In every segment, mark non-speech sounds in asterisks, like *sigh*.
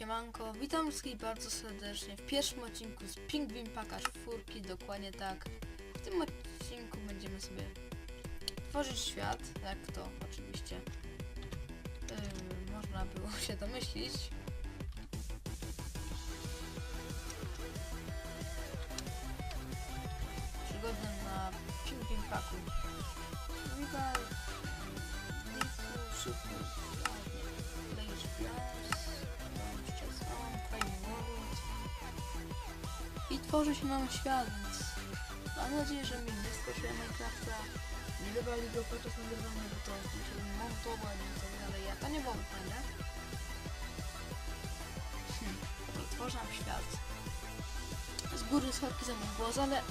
siemanko, witam wszystkich bardzo serdecznie w pierwszym odcinku z Pingwin Paka czwórki, dokładnie tak. W tym odcinku będziemy sobie tworzyć świat, jak to oczywiście yy, można było się domyślić. Tworzy się nam świat, więc mam nadzieję, że mi nie skoczyłem Minecrafta, nie wywali go podczas nagrywania, bo to musiałbym montować i tak dalej, a to nie byłoby fajne. Hmm, dobra, tworzę świat. Z góry schodki za mój głos, ale yy,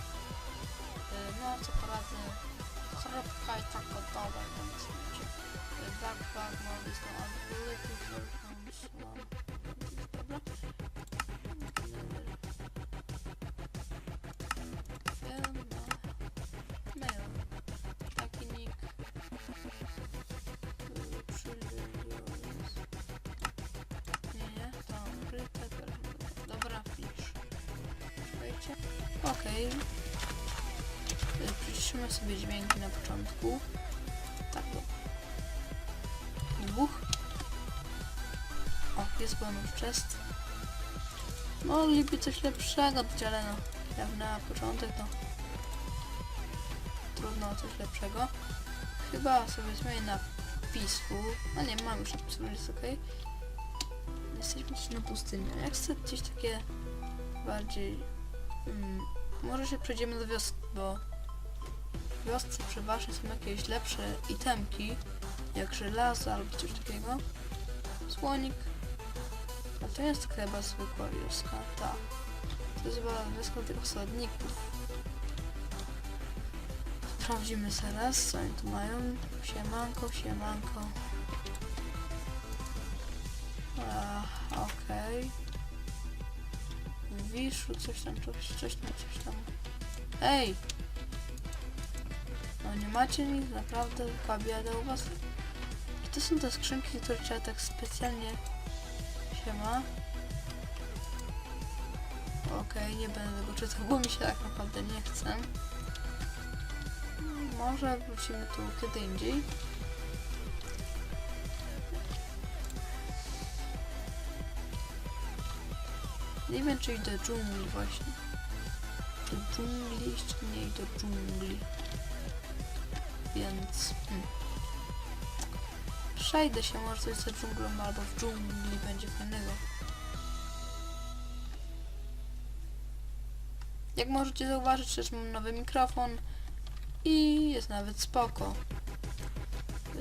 no co poradzę, chropka i tak gotowa, więc. Yy, Backpack, mody są ability, shortcomes, no. Dobra. Okej. Okay. Przyciszymy sobie dźwięki na początku. Tak, dobra. Dwóch. O, jest bonus chest. Mogliby coś lepszego dać, ale no, jak na początek to trudno coś lepszego. Chyba sobie zmienię na Peaceful. A nie, mam już Peaceful, jest ok. Jesteśmy dzisiaj na pustyni. Jak chcę gdzieś takie bardziej... Mm, może się przejdziemy do wioski, bo w wiosce przeważnie są jakieś lepsze itemki, jak żelazo albo coś takiego. Słonik. A to jest chyba zwykła wioska, tak. To jest chyba wioska tych osadników. Sprawdzimy zaraz, co oni tu mają. Siemanko, siemanko. Okej. W Wiszu coś tam, coś, coś tam, coś tam. Ej! No nie macie nic, naprawdę biada u was? Czy to są te skrzynki, które trzeba tak specjalnie... Siema. Okej, nie będę tego czytał, bo mi się tak naprawdę nie chce. Może wrócimy tu kiedy indziej. Nie wiem, czy iść do dżungli właśnie. Do dżungli, jeszcze nie iść do dżungli. Więc... Hmm. Przejdę się może coś za dżunglą albo w dżungli będzie fajnego. Jak możecie zauważyć, też mam nowy mikrofon i jest nawet spoko.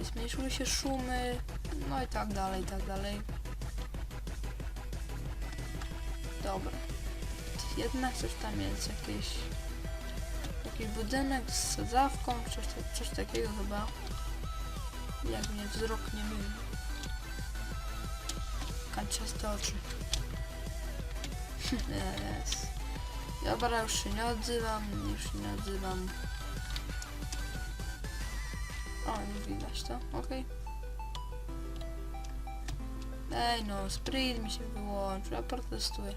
Zmniejszyły się szumy, no i tak dalej, i tak dalej. Dobra. Jednak coś tam jest, jakieś... Jakiś budynek z sadzawką, coś, coś takiego chyba. Jak mnie wzrok nie myli. Kanciaste oczy. *laughs* yes. Dobra, już się nie odzywam, już się nie odzywam. O, nie widać to, okej. Ej no, sprint mi się wyłączył, ja protestuję.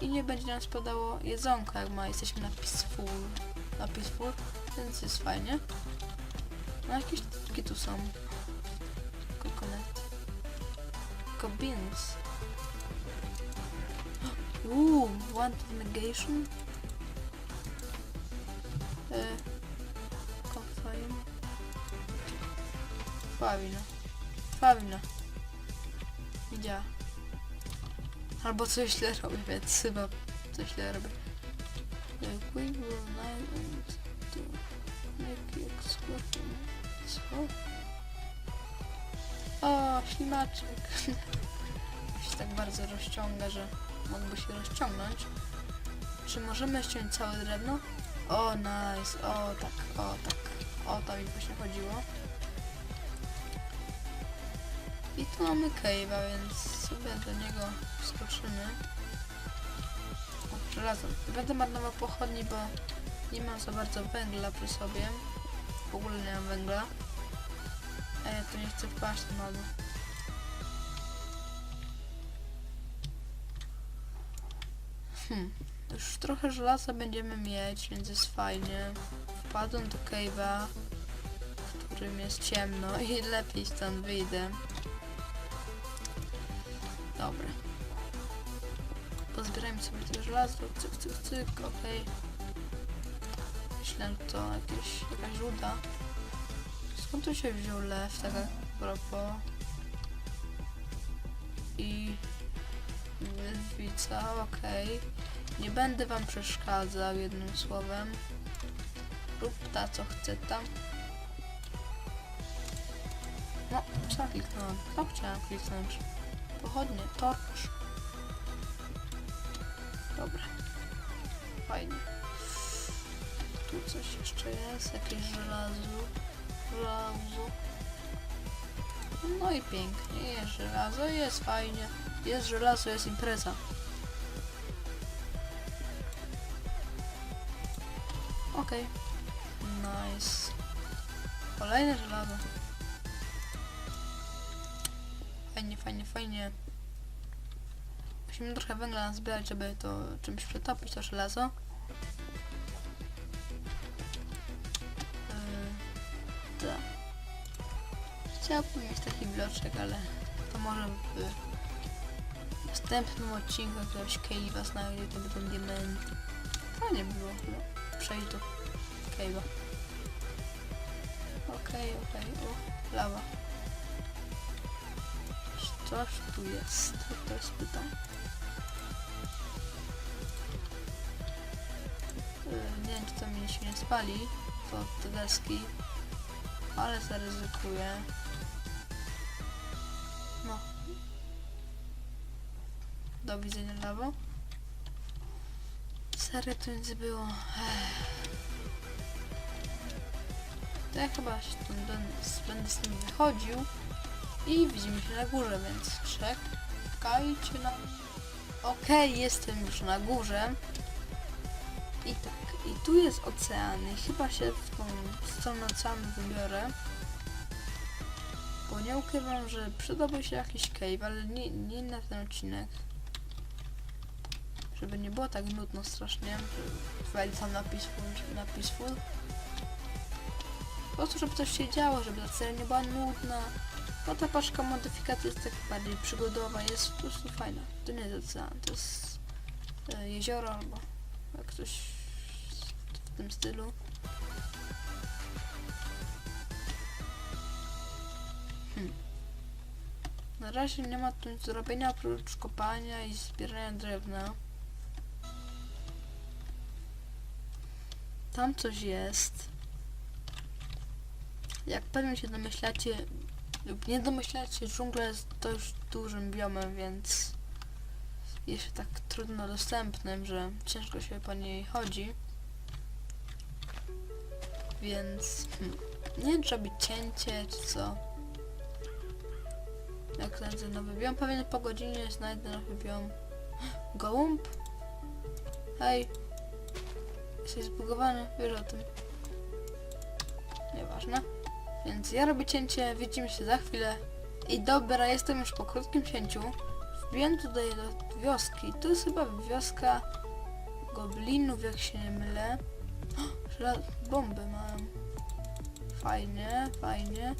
I nie będzie nam spadało jedzonka, jak ma, jesteśmy na peaceful. Na peaceful, więc jest fajnie. No jakieś takie tu są. Coconut. Beans. Uuu, wanted negation. E, confine. Fawina. Fawina. Nie. Albo coś źle robię, więc chyba coś źle robię. E, Quick will to make. Co? O, ślimaczek. *laughs* się tak bardzo rozciąga, że mógłby się rozciągnąć. Czy możemy ściąć całe drewno? O, nice. O, tak, o, tak. O, to mi właśnie chodziło. Tu mamy cave'a, więc sobie do niego skoczymy. O, żelazo. Będę marnował pochodni, bo nie mam za bardzo węgla przy sobie. W ogóle nie mam węgla. A ja tu nie chcę wpaść na dół. Hmm, już trochę żelaza będziemy mieć, więc jest fajnie. Wpadłem do cave'a, w którym jest ciemno i *laughs* lepiej stąd wyjdę. Dobra. Pozbierajmy sobie to żelazo, cyk, cyk, cyk, okej. Myślę, że to jakieś, jakaś ruda. Skąd tu się wziął lew, tak a propos? I Wydwica, okej. Nie będę wam przeszkadzał jednym słowem. Rób ta co chce tam. No, co kliknąłem? Co chciałem kliknąć? Pochodnie, torcz. Dobra. Fajnie. Tu coś jeszcze jest, jakieś żelazo. Żelazo. No i pięknie, jest żelazo, jest fajnie. Jest żelazo, jest impreza. Okej. Nice. Kolejne żelazo. Fajnie, fajnie, fajnie. Musimy trochę węgla zbierać, żeby to czymś przetopić, to żelazo. Yy, tak. Chciałbym mieć taki bloczek, ale to może w następnym odcinku jakiegoś cave'a znajdę, to będą diamenty. Fajnie by było no, przejść do cave'a. Okej, okej, o, lawa. Coś tu jest, to jest pytanie. Nie wiem, czy to mi się nie spali, te deski, ale zaryzykuję. No. Do widzenia lawo. Serio tu nic było. To ja chyba się tu będę z tym wychodził. I widzimy się na górze, więc czekajcie na... Okej, jestem już na górze. I tak, i tu jest ocean i chyba się w tą stronę oceanu wybiorę. Bo nie ukrywam, że przydałby się jakiś cave, ale nie, nie na ten odcinek. Żeby nie było tak nudno strasznie, wejdę tam na peaceful, na peaceful. Po prostu, żeby coś się działo, żeby ta seria nie była nudna. No ta paczka modyfikacji jest tak bardziej przygodowa, jest po prostu fajna. To nie jest ocean, to jest e, jezioro albo jak coś w tym stylu. Hmm. Na razie nie ma tu nic do robienia oprócz kopania i zbierania drewna. Tam coś jest. Jak pewnie się domyślacie, lub nie domyślacie, dżungla jest dość dużym biomem, więc jest tak trudno dostępnym, że ciężko się po niej chodzi. Więc hmm, nie wiem, czy cięcie, czy co. Jak znajdę nowy biom? Pewnie po godzinie znajdę nowy biom. *gasps* Gołąb? Hej. Jesteś zbugowany, wiesz o tym. Nieważne. Więc ja robię cięcie, widzimy się za chwilę. I dobra, jestem już po krótkim cięciu. Wbiłem tutaj do wioski. To jest chyba wioska goblinów, jak się nie mylę. Żela- Bomby mam. Fajnie, fajnie.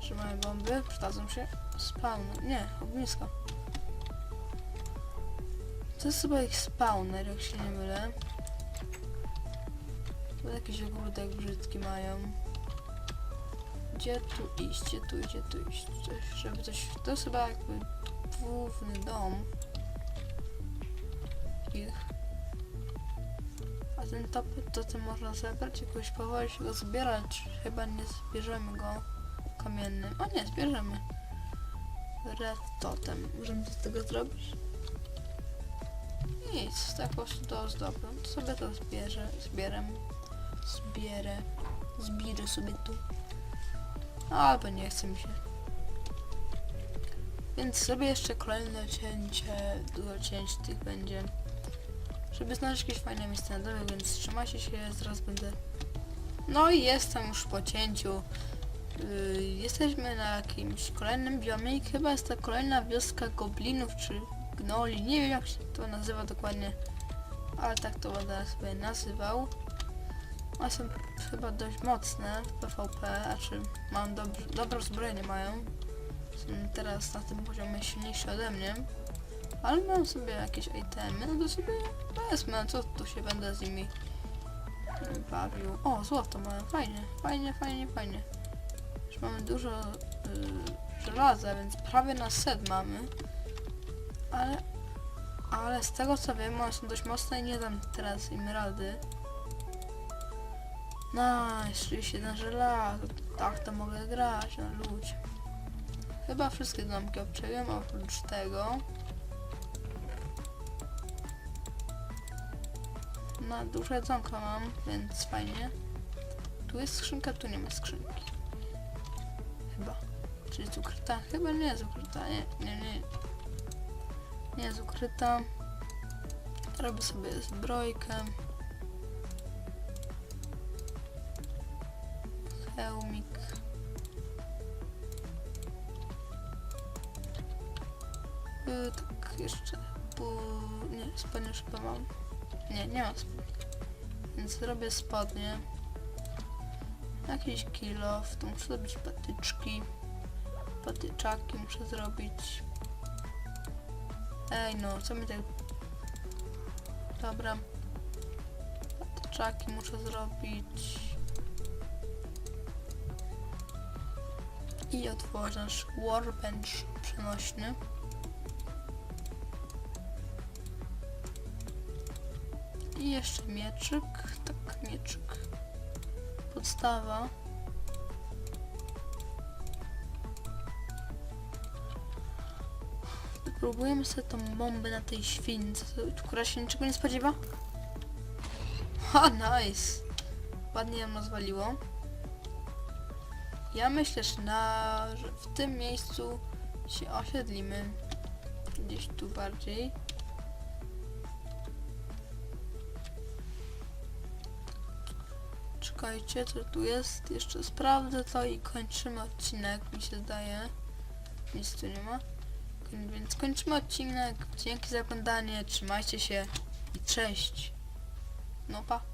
Że mamy bomby, przydadzą się. Spawn. Nie, ognisko. To jest chyba ich spawner, jak się nie mylę. To jakiś ogródek brzydki mają. Gdzie tu iść, gdzie tu, gdzie tu iść? Coś, żeby coś... To jest chyba jakby główny dom. Ich. A ten top, to ten można zebrać, jakoś powoli się go zbierać. Chyba nie zbierzemy go kamiennym. O nie, zbierzemy. Red totem. Możemy z tego zrobić? Nic, tak po prostu to ozdobę. To sobie to zbierę, zbieram. Zbierę. Zbierę sobie tu. Albo nie chce mi się. Więc sobie jeszcze kolejne cięcie, dużo cięć tych będzie. Żeby znaleźć jakieś fajne miejsce na dole, więc trzymajcie się, zaraz będę... No i jestem już po cięciu. Yy, jesteśmy na jakimś kolejnym biomie i chyba jest to kolejna wioska goblinów, czy gnoli, nie wiem jak się to nazywa dokładnie, ale tak to będę sobie nazywał. Są chyba dość mocne w PvP, a czy mam dobrze, dobre uzbrojenie mają. Są teraz na tym poziomie silniejsze ode mnie. Ale mam sobie jakieś itemy, no to sobie wezmę, co tu się będę z nimi bawił. O, złoto mamy, fajnie, fajnie, fajnie, fajnie. Już mamy dużo y, żelaza, więc prawie na set mamy. Ale, ale z tego co wiem, one są dość mocne i nie dam teraz im rady. Nice, 31 żelazo, tak to mogę grać, no ludzie. Chyba wszystkie domki obczaiłem, oprócz tego. Na duże jedzonko mam, więc fajnie. Tu jest skrzynka, tu nie ma skrzynki. Chyba. Czy jest ukryta? Chyba nie jest ukryta. Nie, nie, nie. Nie jest ukryta. Robię sobie zbrojkę. Hełmik. Yy, tak, jeszcze. Nie, spodnie już chyba mam. Nie, nie mam spodni. Więc zrobię spodnie. Jakiś kilo, to muszę zrobić patyczki. Patyczaki muszę zrobić. Ej no, co mi tak... Dobra. Patyczaki muszę zrobić. I otworzę nasz workbench przenośny. I jeszcze mieczyk. Tak, mieczyk. Podstawa. Próbujemy sobie tą bombę na tej śwince, która się niczego nie spodziewa. Ha, nice. Ładnie ją rozwaliło. Ja myślę, że, na, że w tym miejscu się osiedlimy. Gdzieś tu bardziej. Czekajcie, co tu jest? Jeszcze sprawdzę to i kończymy odcinek, mi się zdaje. Nic tu nie ma. Więc kończymy odcinek. Dzięki za oglądanie, trzymajcie się i cześć. No pa.